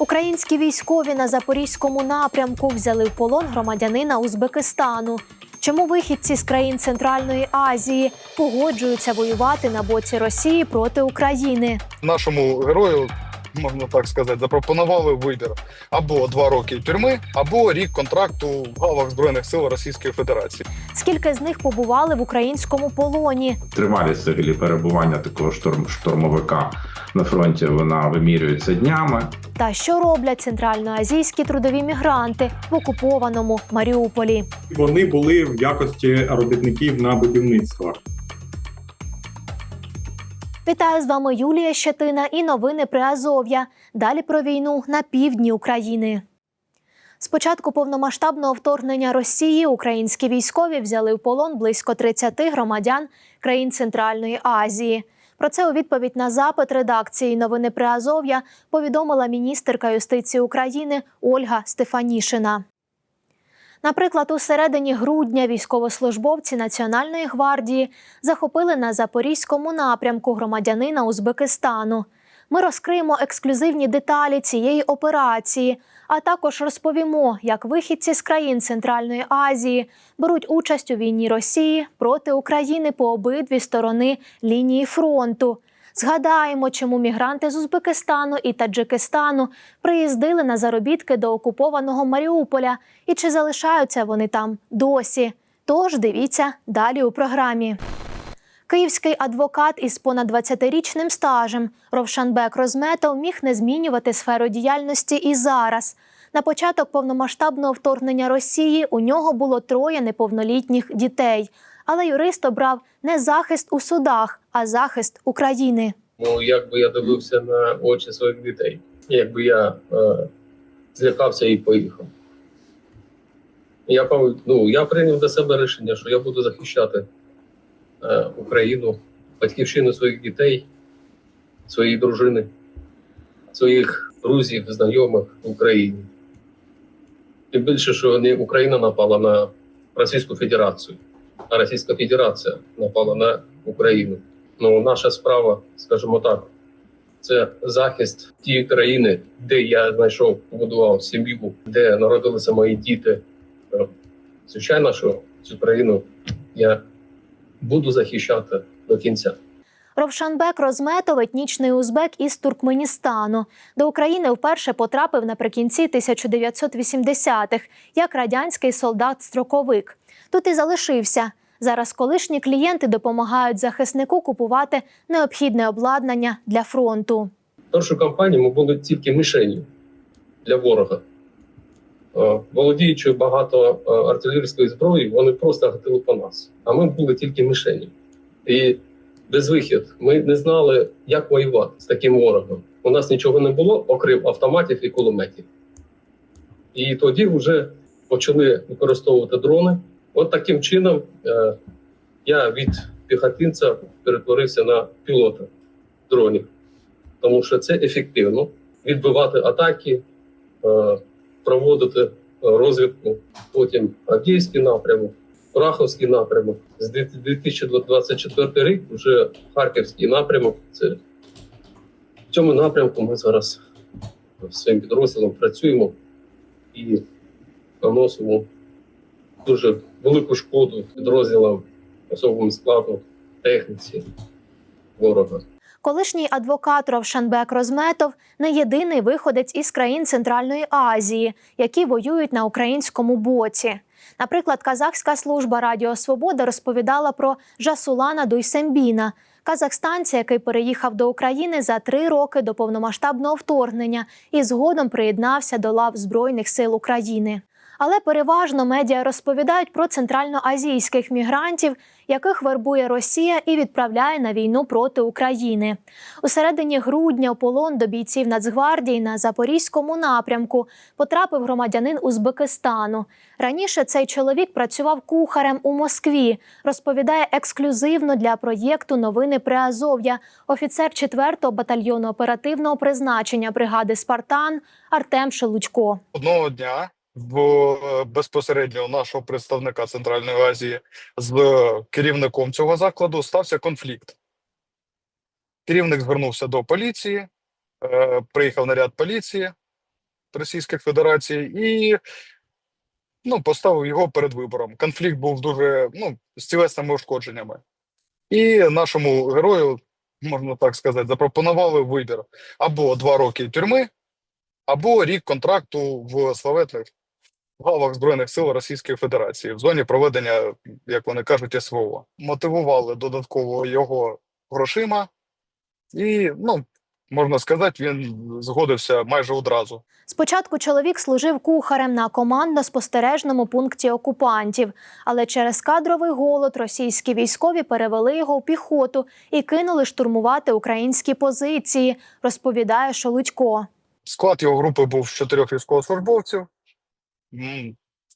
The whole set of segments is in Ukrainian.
Українські військові на запорізькому напрямку взяли в полон громадянина Узбекистану. Чому вихідці з країн Центральної Азії погоджуються воювати на боці Росії проти України? нашому герою, можна так сказати, запропонували вибір або два роки тюрми, або рік контракту в гавах збройних сил Російської Федерації. Скільки з них побували в українському полоні? Тривалість взагалі перебування такого шторм штурмовика на фронті вона вимірюється днями. Та що роблять центральноазійські трудові мігранти в окупованому Маріуполі? Вони були в якості робітників на будівництвах. Вітаю з вами Юлія Щетина і новини Приазов'я. Далі про війну на півдні України. З початку повномасштабного вторгнення Росії українські військові взяли в полон близько 30 громадян країн Центральної Азії. Про це у відповідь на запит редакції новини Приазов'я повідомила міністерка юстиції України Ольга Стефанішина. Наприклад, у середині грудня військовослужбовці Національної гвардії захопили на запорізькому напрямку громадянина Узбекистану. Ми розкриємо ексклюзивні деталі цієї операції, а також розповімо, як вихідці з країн Центральної Азії беруть участь у війні Росії проти України по обидві сторони лінії фронту. Згадаємо, чому мігранти з Узбекистану і Таджикистану приїздили на заробітки до окупованого Маріуполя і чи залишаються вони там досі. Тож дивіться далі у програмі. Київський адвокат із понад 20-річним стажем Ровшанбек Розметов міг не змінювати сферу діяльності і зараз. На початок повномасштабного вторгнення Росії у нього було троє неповнолітніх дітей. Але юрист обрав не захист у судах, а захист України. Ну, якби я дивився на очі своїх дітей, якби я е, злякався і поїхав. Я, ну, я прийняв для себе рішення, що я буду захищати е, Україну, батьківщину своїх дітей, своєї дружини, своїх друзів, знайомих в Україні. Тим більше, що не Україна напала на Російську Федерацію, Російська Федерація напала на Україну. Ну, наша справа, скажімо так, це захист тієї країни, де я знайшов, побудував сім'ю, де народилися мої діти. Е, Звичайно, що цю країну я буду захищати до кінця. Ровшанбек Розметов етнічний узбек із Туркменістану. До України вперше потрапив наприкінці 1980-х як радянський солдат-строковик. Тут і залишився. Зараз колишні клієнти допомагають захиснику купувати необхідне обладнання для фронту. Першу кампанію ми були тільки мішенью для ворога. Е, Володіючи багато е, артилерійської зброї, вони просто гатили по нас. А ми були тільки мішенью. І безвихід. Ми не знали, як воювати з таким ворогом. У нас нічого не було, окрім автоматів і кулеметів. І тоді вже почали використовувати дрони. От таким чином е, я від піхотинця перетворився на пілота дронів тому що це ефективно відбивати атаки, е, проводити розвідку. Потім Авдіївський напрямок, Раховський напрямок. З 2024 рік вже Харківський напрямок. Це в цьому напрямку ми зараз своїм підрозділом працюємо і наносимо дуже велику шкоду підрозділам особовому складу техніці ворога. Колишній адвокат Ровшанбек Розметов не єдиний виходець із країн Центральної Азії, які воюють на українському боці. Наприклад, казахська служба Радіо Свобода розповідала про Жасулана Дуйсембіна, казахстанця, який переїхав до України за три роки до повномасштабного вторгнення і згодом приєднався до лав Збройних сил України. Але переважно медіа розповідають про центральноазійських мігрантів, яких вербує Росія і відправляє на війну проти України. У середині грудня у полон до бійців Нацгвардії на запорізькому напрямку потрапив громадянин Узбекистану. Раніше цей чоловік працював кухарем у Москві. Розповідає ексклюзивно для проєкту Новини Приазов'я офіцер 4-го батальйону оперативного призначення бригади Спартан Артем Шелудько. Одного дня в е, безпосередньо нашого представника Центральної Азії з керівником цього закладу стався конфлікт. Керівник звернувся до поліції, е, приїхав наряд поліції, Російської Федерації і ну, поставив його перед вибором. Конфлікт був дуже ну, з тілесними ушкодженнями. І нашому герою, можна так сказати, запропонували вибір або два роки тюрми, або рік контракту в славетних лавах Збройних сил Російської Федерації в зоні проведення, як вони кажуть, СВО. Мотивували додатково його грошима, і, ну, можна сказати, він згодився майже одразу. Спочатку чоловік служив кухарем на командно-спостережному пункті окупантів, але через кадровий голод російські військові перевели його в піхоту і кинули штурмувати українські позиції, розповідає Шолудько. Склад його групи був з чотирьох військовослужбовців.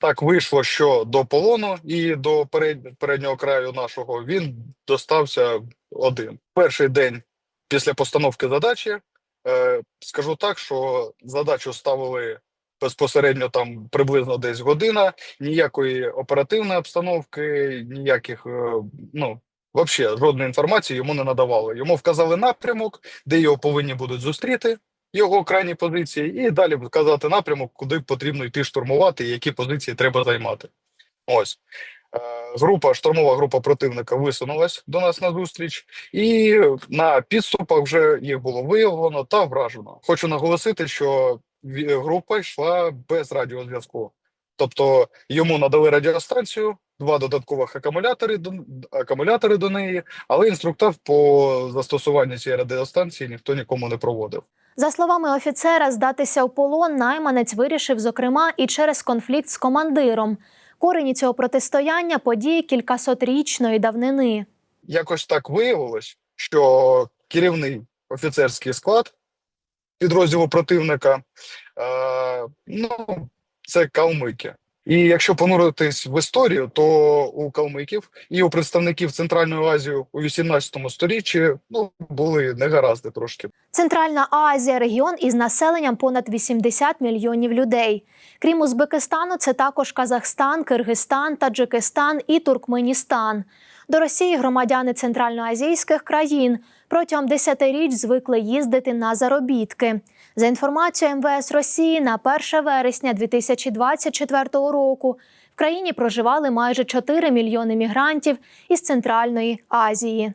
Так вийшло, що до полону і до перед- переднього краю нашого він достався один. Перший день після постановки задачі, е, скажу так, що задачу ставили безпосередньо там приблизно десь година, ніякої оперативної обстановки, ніяких, е, ну, взагалі жодної інформації йому не надавали. Йому вказали напрямок, де його повинні будуть зустріти його крайні позиції, і далі вказати напрямок, куди потрібно йти штурмувати, і які позиції треба займати. Ось. Е, Група, штурмова група противника висунулась до нас на зустріч, і на підступах вже їх було виявлено та вражено. Хочу наголосити, що група йшла без радіозв'язку. Тобто йому надали радіостанцію, два додаткових акумулятори до, акумулятори до неї, але інструктаж по застосуванню цієї радіостанції ніхто нікому не проводив. За словами офіцера, здатися в полон найманець вирішив, зокрема, і через конфлікт з командиром. Корені цього протистояння події кількасотрічної давнини. якось так виявилось, що керівний офіцерський склад підрозділу противника е, ну, це калмики. І якщо понуритись в історію, то у калмиків і у представників Центральної Азії у 18 сторіччі ну, були негаразди трошки. Центральна Азія регіон із населенням понад 80 мільйонів людей. Крім Узбекистану, це також Казахстан, Киргизстан, Таджикистан і Туркменістан. До Росії громадяни центральноазійських країн протягом десятиріч звикли їздити на заробітки. За інформацією МВС Росії, на 1 вересня 2024 року в країні проживали майже 4 мільйони мігрантів із Центральної Азії.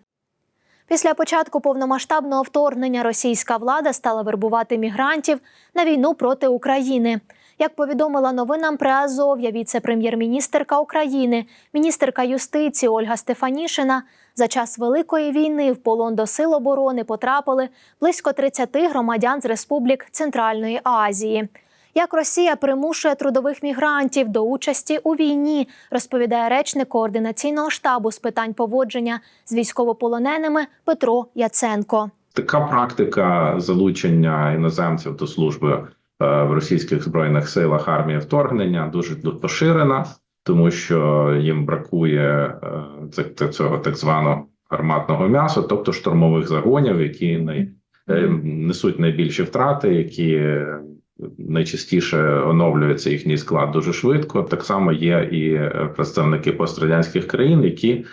Після початку повномасштабного вторгнення російська влада стала вербувати мігрантів на війну проти України. Як повідомила новинам Приазов'я віце-прем'єр-міністерка України, міністерка юстиції Ольга Стефанішина, за час Великої війни в полон до сил оборони потрапили близько 30 громадян з республік Центральної Азії. Як Росія примушує трудових мігрантів до участі у війні, розповідає речник координаційного штабу з питань поводження з військовополоненими Петро Яценко. Така практика залучення іноземців до служби в російських збройних силах армії вторгнення дуже поширена, тому що їм бракує е, цього так званого гарматного м'яса, тобто штурмових загонів, які най, е, несуть найбільші втрати, які е, найчастіше оновлюється їхній склад дуже швидко. Так само є і е, представники пострадянських країн, які е,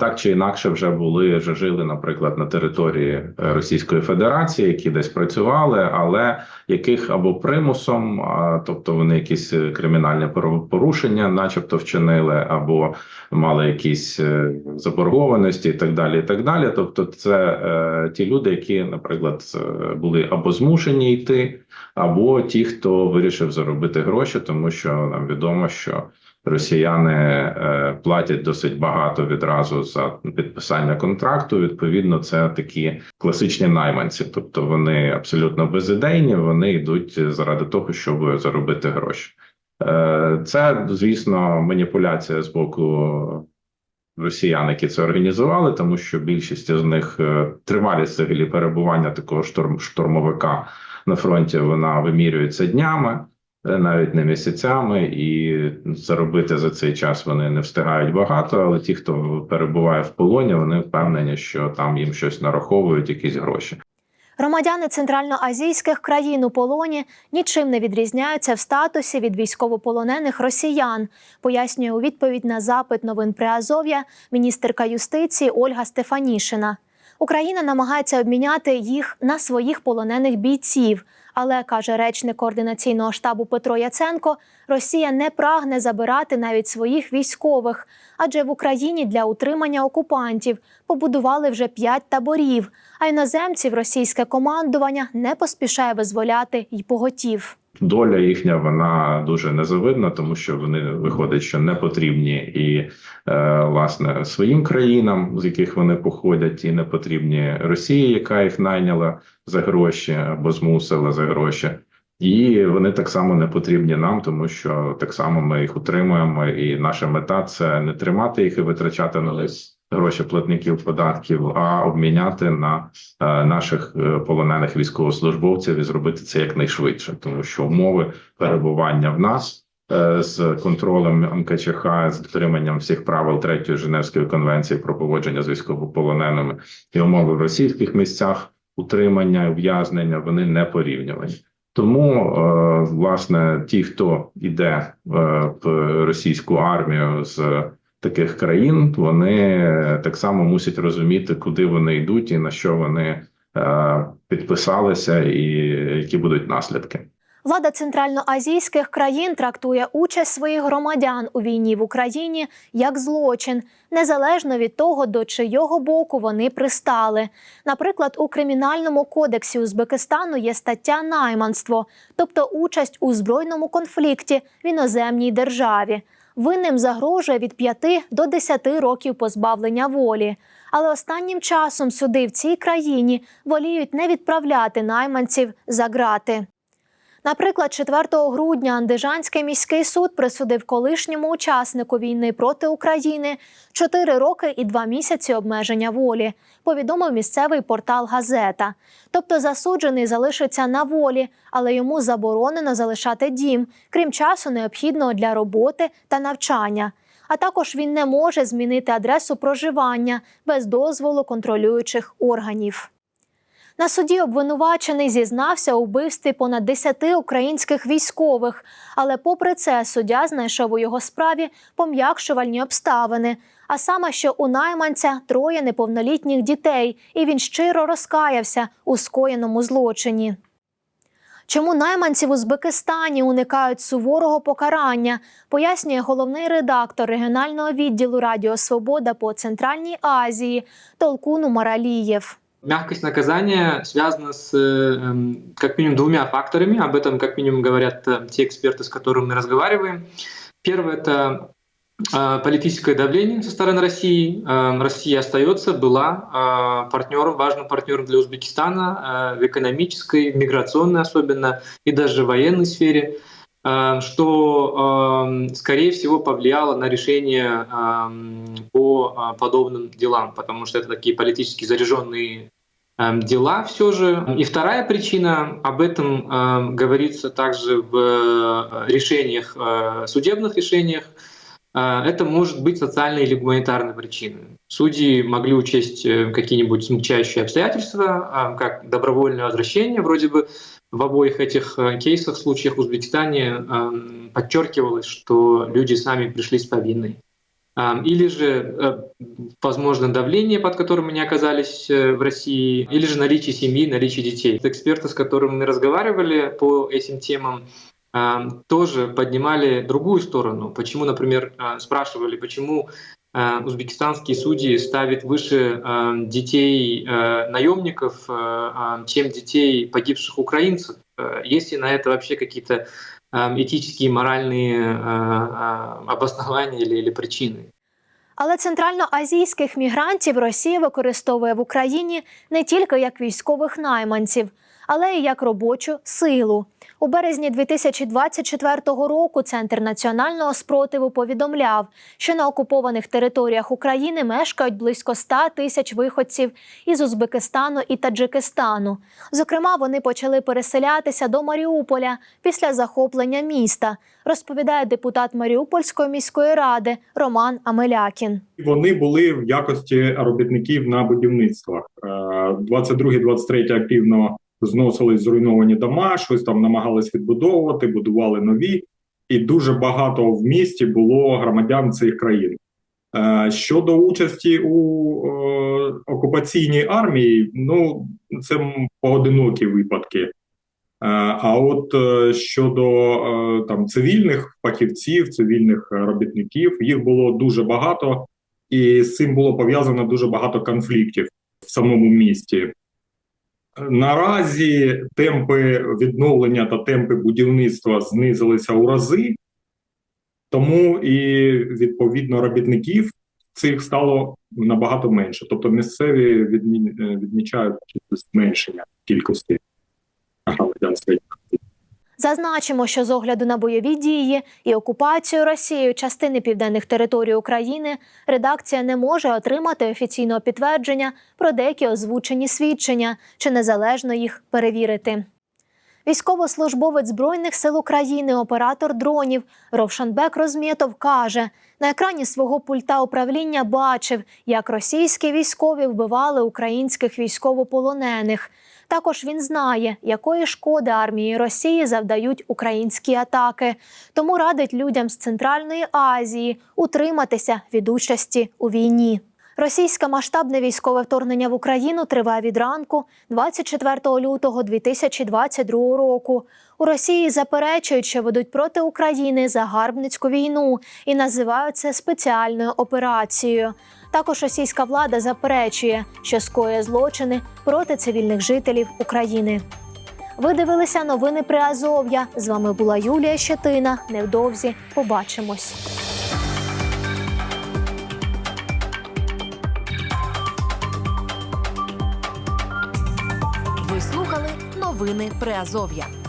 так чи інакше вже були вже жили, наприклад, на території е, Російської Федерації, які десь працювали, але яких або примусом, тобто вони якісь е, кримінальні пору- порушення, начебто вчинили, або мали якісь е, заборгованості, і так далі. І так далі. Тобто, це е, ті люди, які, наприклад, е, були або змушені йти, або ті, хто вирішив заробити гроші, тому що нам відомо, що росіяни е, платять досить багато відразу за підписання контракту. Відповідно, це такі класичні найманці, тобто вони абсолютно безідейні, вони йдуть заради того, щоб заробити гроші. Е, Це, звісно, маніпуляція з боку росіян, які це організували, тому що більшість з них е, тривалість взагалі перебування такого шторм штурмовика на фронті вона вимірюється днями, навіть не місяцями, і заробити за цей час вони не встигають багато. Але ті, хто перебуває в полоні, вони впевнені, що там їм щось нараховують, якісь гроші. Громадяни центральноазійських країн у полоні нічим не відрізняються в статусі від військовополонених росіян, пояснює у відповідь на запит новин Приазов'я міністерка юстиції Ольга Стефанішина. Україна намагається обміняти їх на своїх полонених бійців, Але каже речник координаційного штабу Петро Яценко, Росія не прагне забирати навіть своїх військових, адже в Україні для утримання окупантів побудували вже п'ять таборів, а іноземців російське командування не поспішає визволяти й поготів. Доля їхня вона дуже незавидна, тому що вони виходить, що не потрібні і е, власне своїм країнам, з яких вони походять, і не потрібні Росії, яка їх найняла за гроші або змусила за гроші. І вони так само не потрібні нам, тому що так само ми їх утримуємо. І наша мета це не тримати їх і витрачати на них гроші платників податків, а обміняти на е, наших е, полонених військовослужбовців і зробити це якнайшвидше, тому що умови перебування в нас е, з контролем МКЧХ, з дотриманням всіх правил третьої Женевської конвенції про поводження з військовополоненими і умови в російських місцях утримання, ув'язнення вони не порівнювані. Тому власне ті, хто йде в російську армію з таких країн, вони так само мусять розуміти, куди вони йдуть і на що вони е, підписалися, і які будуть наслідки. Влада центральноазійських країн трактує участь своїх громадян у війні в Україні як злочин, незалежно від того, до чийого боку вони пристали. Наприклад, у кримінальному кодексі Узбекистану є стаття найманство, тобто участь у збройному конфлікті в іноземній державі. Винним загрожує від 5 до 10 років позбавлення волі. Але останнім часом суди в цій країні воліють не відправляти найманців за ґрати. Наприклад, 4 грудня Андижанський міський суд присудив колишньому учаснику війни проти України 4 роки і 2 місяці обмеження волі, повідомив місцевий портал Газета. Тобто засуджений залишиться на волі, але йому заборонено залишати дім, крім часу необхідного для роботи та навчання. А також він не може змінити адресу проживання без дозволу контролюючих органів. На суді обвинувачений зізнався у вбивстві понад 10 українських військових, але попри це суддя знайшов у його справі пом'якшувальні обставини. А саме, що у найманця троє неповнолітніх дітей, і він щиро розкаявся у скоєному злочині. Чому найманці в Узбекистані уникають суворого покарання, пояснює головний редактор регіонального відділу Радіо Свобода по Центральній Азії Толкун Умаралієв. Мягкость наказания связана с э, как минимум двумя факторами. Об этом как минимум говорят э, те эксперты, с которыми мы разговариваем. Первое – это э, политическое давление со стороны России. Э, Россия остается, была э, партнером, важным партнером для Узбекистана в экономической, миграционной особенно и даже в военной сфере э, что, скорее всего, повлияло на решение по подобным делам, потому что это такие политически заряженные дела все же. И вторая причина, об этом э, говорится также в э, решениях, э, судебных решениях, э, это может быть социальной или гуманитарной причиной. Судьи могли учесть какие-нибудь смягчающие обстоятельства, э, как добровольное возвращение, вроде бы в обоих этих кейсах, случаях в Узбекистане подчеркивалось, что люди сами пришли с повинной. Или же, э, возможно, давление, под которым они оказались э, в России, или же наличие семьи, наличие детей. Эксперты, с которыми мы разговаривали по этим темам, тоже поднимали другую сторону. Почему, например, а, спрашивали, почему а, узбекистанские судьи ставят выше а, детей а, наемников, чем детей погибших украинцев? Есть ли на это вообще какие-то а, этические, моральные а, а, обоснования или, или причины? Але центральноазійських мігрантів Росія використовує в Україні не тільки як військових найманців, але й як робочу силу. У березні 2024 року Центр національного спротиву повідомляв, що на окупованих територіях України мешкають близько 100 тисяч виходців із Узбекистану і Таджикистану. Зокрема, вони почали переселятися до Маріуполя після захоплення міста, розповідає депутат Маріупольської міської ради Роман Амелякін. Вони були в якості робітників на будівництвах. Е, 22-23 активно зносили зруйновані дома, щось там намагались відбудовувати, будували нові, і дуже багато в місті було громадян цих країн. Е, Щодо участі у е, окупаційній армії, ну це поодинокі випадки. А от е, щодо е, там цивільних фахівців, цивільних е, робітників, їх було дуже багато, і з цим було пов'язано дуже багато конфліктів в самому місті. Наразі темпи відновлення та темпи будівництва знизилися у рази, тому і відповідно робітників цих стало набагато менше. Тобто місцеві е, відмічають зменшення кількості громадян. Зазначимо, що з огляду на бойові дії і окупацію Росією частини південних територій України редакція не може отримати офіційного підтвердження про деякі озвучені свідчення чи незалежно їх перевірити. Військовослужбовець Збройних сил України, оператор дронів Ровшанбек Розмєтов каже, на екрані свого пульта управління бачив, як російські військові вбивали українських військовополонених. Також він знає, якої шкоди армії Росії завдають українські атаки, тому радить людям з Центральної Азії утриматися від участі у війні. Російське масштабне військове вторгнення в Україну триває від ранку 24 лютого 2022 року. У Росії заперечують, що ведуть проти України загарбницьку війну і називають це спеціальною операцією. Також російська влада заперечує, що скоює злочини проти цивільних жителів України. Ви дивилися новини при Азов'я. З вами була Юлія Щетина. Невдовзі побачимось. Ви слухали новини Приазов'я.